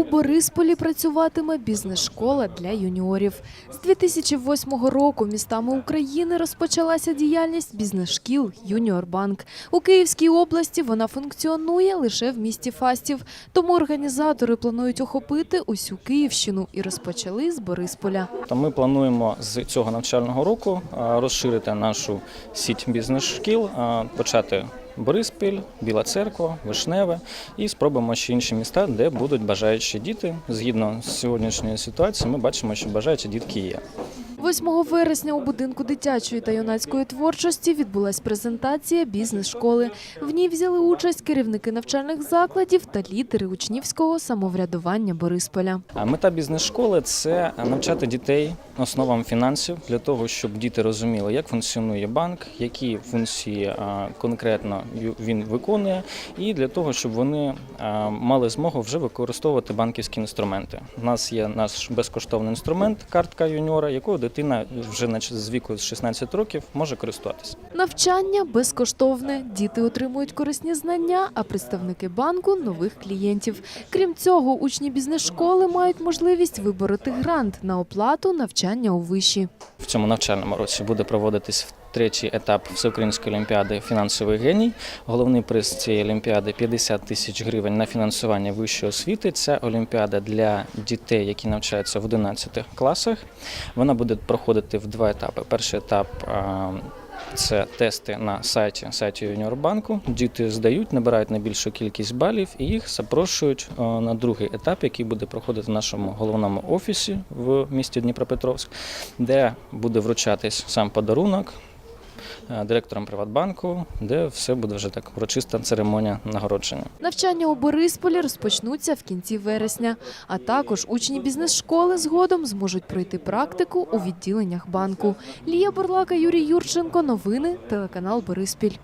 У Борисполі працюватиме бізнес-школа для юніорів. З 2008 року містами України розпочалася діяльність бізнес-шкіл «Юніорбанк». У Київській області вона функціонує лише в місті Фастів. Тому організатори планують охопити усю Київщину і розпочали з Борисполя. Ми плануємо з цього навчального року розширити нашу сіть бізнес-шкіл, почати Бориспіль, Біла Церква, Вишневе і спробуємо ще інші міста, де будуть бажаючі діти. Згідно з сьогоднішньою ситуацією, ми бачимо, що бажаючі дітки є. 8 вересня у будинку дитячої та юнацької творчості відбулась презентація бізнес-школи. В ній взяли участь керівники навчальних закладів та лідери учнівського самоврядування Борисполя. Мета бізнес-школи це навчати дітей основам фінансів для того, щоб діти розуміли, як функціонує банк, які функції конкретно він виконує, і для того, щоб вони мали змогу вже використовувати банківські інструменти. У нас є наш безкоштовний інструмент, картка юніора, якою дитина вже з віку з 16 років може користуватися. Навчання безкоштовне. Діти отримують корисні знання, а представники банку нових клієнтів. Крім цього, учні бізнес-школи мають можливість вибороти грант на оплату навчання у виші. В цьому навчальному році буде проводитись третій етап Всеукраїнської олімпіади Фінансовий геній. Головний приз цієї олімпіади 50 тисяч гривень на фінансування вищої освіти. Ця олімпіада для дітей, які навчаються в 11 класах. Вона буде проходити в два етапи. Перший етап. Це тести на сайті сайті Юніорбанку. Діти здають, набирають найбільшу кількість балів і їх запрошують на другий етап, який буде проходити в нашому головному офісі в місті Дніпропетровськ де буде вручатись сам подарунок директором Приватбанку, де все буде вже так урочиста церемонія нагородження. Навчання у Борисполі розпочнуться в кінці вересня, а також учні бізнес-школи згодом зможуть пройти практику у відділеннях банку. Лія Бурлака, Юрій Юрченко. Новини телеканал Бориспіль.